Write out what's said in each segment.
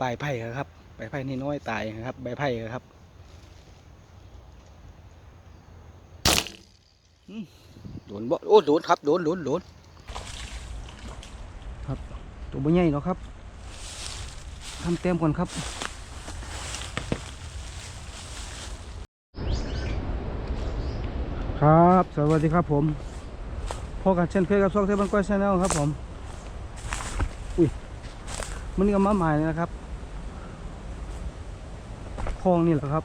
ปลายไผ่ครับใบไผ่นี่น้อยตายครับใบไผ่ครับโดนบ่โอ้โดนครับโดนโดนโดนครับตัวบ่ใหญ่หรอกครับทำเต็มก่อนครับครับ สวัสดีครับผมพบกันเช่นเคยกับช่องเทปบันก้อยชาแนลครับผม อุ้ยมันก็มาใหม่นะครับ องนี่แหละครับ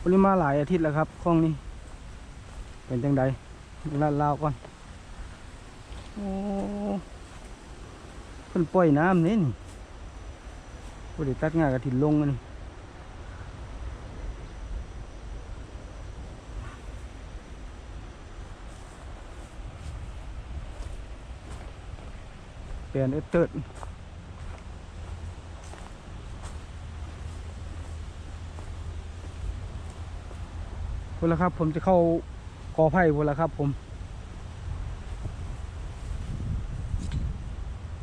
วันนี้มาหลายอาทิตย์แล้วครับคลองนี้ เป็นจังใดลาดลาวก่อนโอ้เพิ่นปล่อยน้ำนี่นี่บ่ได้ตัดงากระถินลงนี่เปลี่ยนเอเติร์ด พนละครับ ผมจะเข้ากอไผ่พนละครับ ผม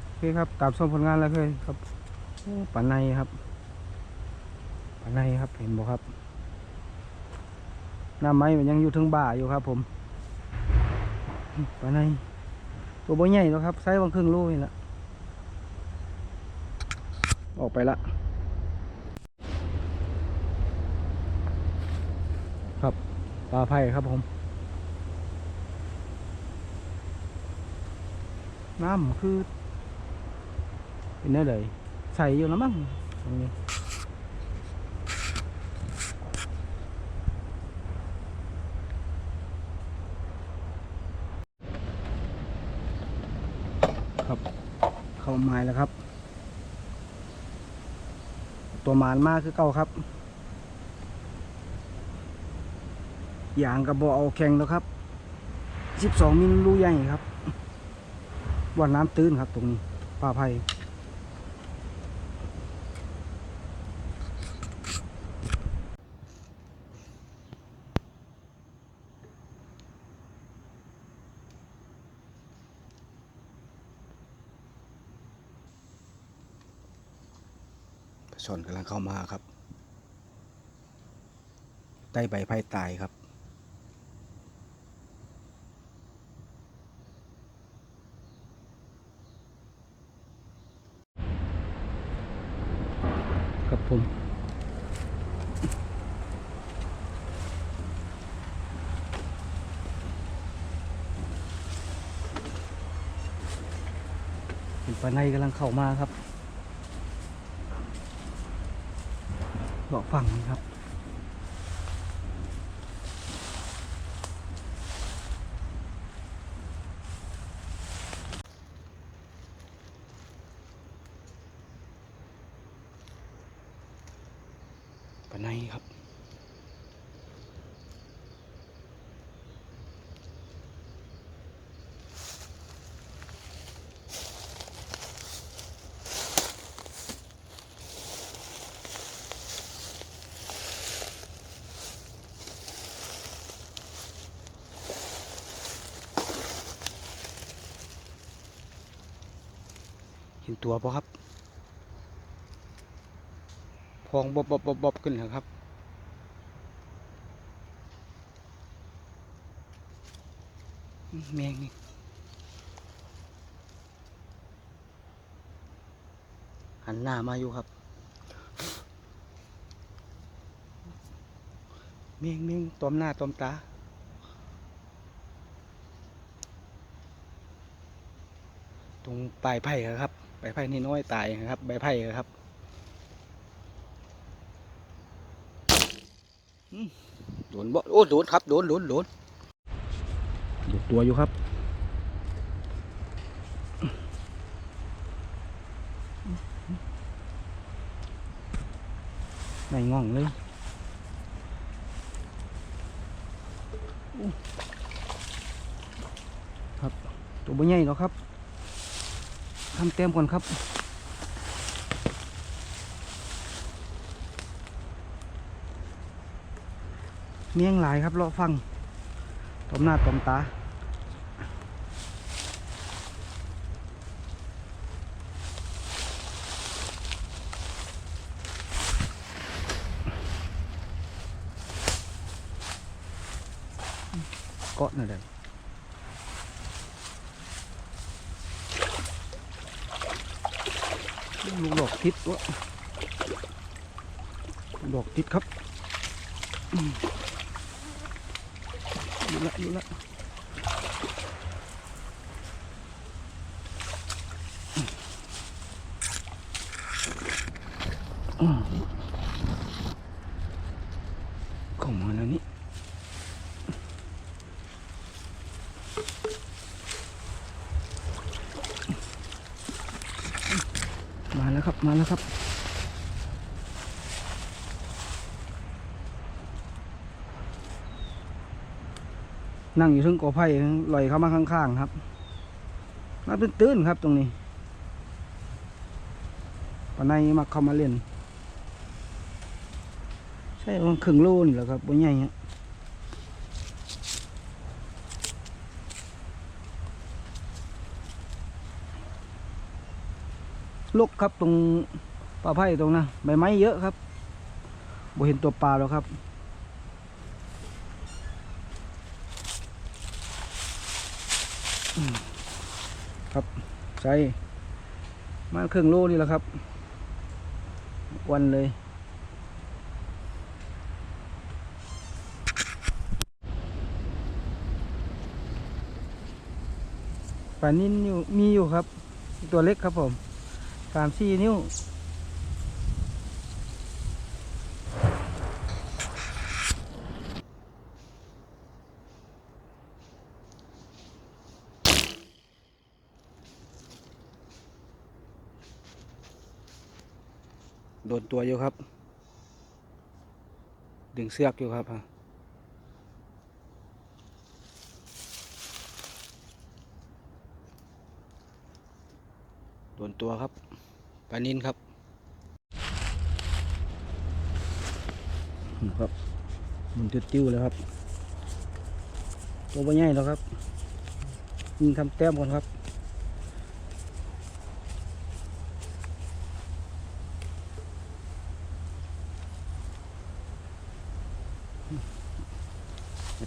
โอเคครับตามชมผลงานแล้วเคยครับปันในครับปันในครับเห็นบอกครับหน้าไม้มันยังอยู่ถึงบ่าอยู่ครับ ผมปันในตัวบ่ใหญ่หรอกครับไซส์บางครึ่งโลนี่แหละออกไปละ ครับปลาไผ่ครับผมน้ำคือ เป็นได้เลย ใส่อยู่แล้วมั้งตรงนี้ครับ เข้าไม้แล้วครับ ตัวมานมากคือเก่าครับ ยางกระบอกเอาแข็งแล้วครับ 12 มิลลูใหญ่ครับว่าน้ำตื้นครับตรงนี้ปลาไผ่ชนกำลังเข้ามาครับ ใต้ใบไผ่ตายครับ ผมปลาในกำลังเข้ามาครับเกาะฝั่งนะครับ เห็นตัวปะครับพองบอบบบบบบขึ้นแล้วครับ แมงนี่หันหน้ามาอยู่ครับ เมงเมงตอมหน้าตอมตา ตรงปลายไผ่ครับ ไผ่นี่น้อยตายนะครับ ใบไผ่ครับโดนบ่โอ้โดนครับโดนโดนโดนโดตัวอยู่ครับไม่ง่องเลยครับตัวบ่ใหญ่หรอกครับ ทำเต็มก่อนครับเมี่ยงหลายครับเลาะฟังตมหน้าตมตาเกาะหน่อยเด้อ ลูกดอกทิศวะลูกดอกทิศครับอยู่ละอยู่ละอืมเข้ามาแล้วนี่ มาแล้วครับ นั่งอยู่ทึงกอไผ่ลอยเข้ามาข้างๆครับน่าตื้นๆครับตรงนี้ปานในมักเข้ามาเล่น ใช่ว่าครึ่งโลนี่แหละครับบ่ใหญ่ฮะ ลกครับตรงปลาไผ่ตรงนะใบไม้เยอะครับบ่เห็นตัวปลาแล้วครับ ครับใช่มาครึ่งโลนี่แหละครับ วันเลยปลานิ่นอยู่มีอยู่ครับ ตัวเล็กครับผม สามสี่นิ้วโดนตัวอยู่ครับ ดึงเสือกอยู่ครับ โดนตัวครับปลานินครับนะครับมันติ้วๆเลยครับ ตัวใบใหญ่แล้วครับยิงทำแต้มก่อนครับ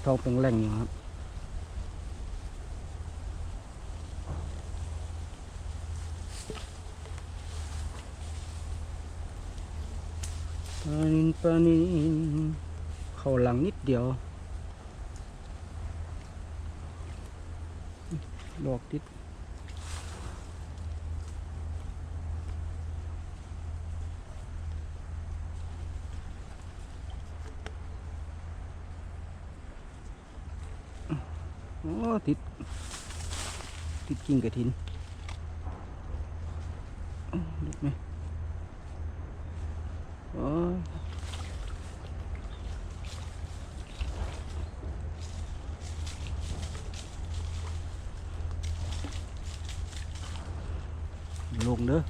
ท้องเป็นแหล่งอยู่ครับ ป ลานินปลานินเข้าหลังนิดเดียว ดอกติดโอ้ติด ติดกิ่งกระถินอ้าวลุกไหมโอ้ เด้อ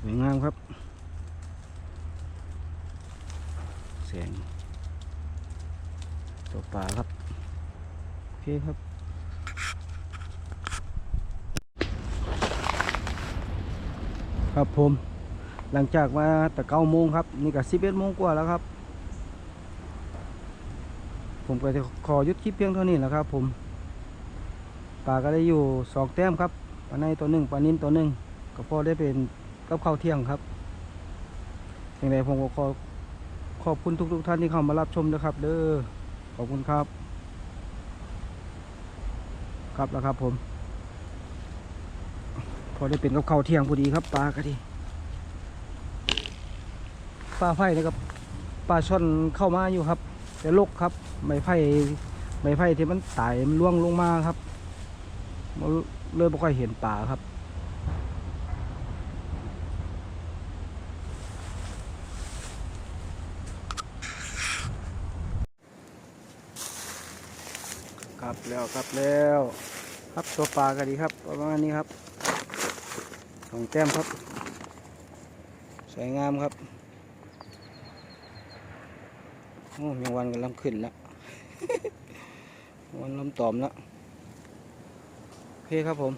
สวยงามครับแสงตัวปลาครับ โอเคครับครับผม หลังจากมาแต่เก้าโมงครับ นี่ก็สิบเอ็ดโมงกว่าแล้วครับ ผมก็จะขอยุดคลิปเพียงเท่านี้แหละครับ ผมปลาก็ได้อยู่สองแต้มครับปลาในตัวหนึ่งปลานินตัวหนึ่งก็พอได้เป็นกับข้าวเที่ยงครับอย่างไรผมก็ขอขอบคุณทุกๆท่านที่เข้ามารับชมนะครับ เด้อขอบคุณครับ ครับแล้วครับ ผม พอได้เป็นกับข้าวเที่ยงพอดีครับปลาก็ดีปลาไผ่นะครับปลาช่อนเข้ามาอยู่ครับ แต่ลกครับใบไผ่ใบไผ่ที่มันตายมันล่วงลงมาครับมันเลยไม่ค่อยเห็นปลาครับ ครับแล้วครับแล้ว ครับตัวปลาก็ดีครับประมาณนี้ครับสองแต้มครับ สวยงามครับ โอ้ยังวันกำลังขึ้นแล้ววันล้ำตอมแล้วโอเคครับผม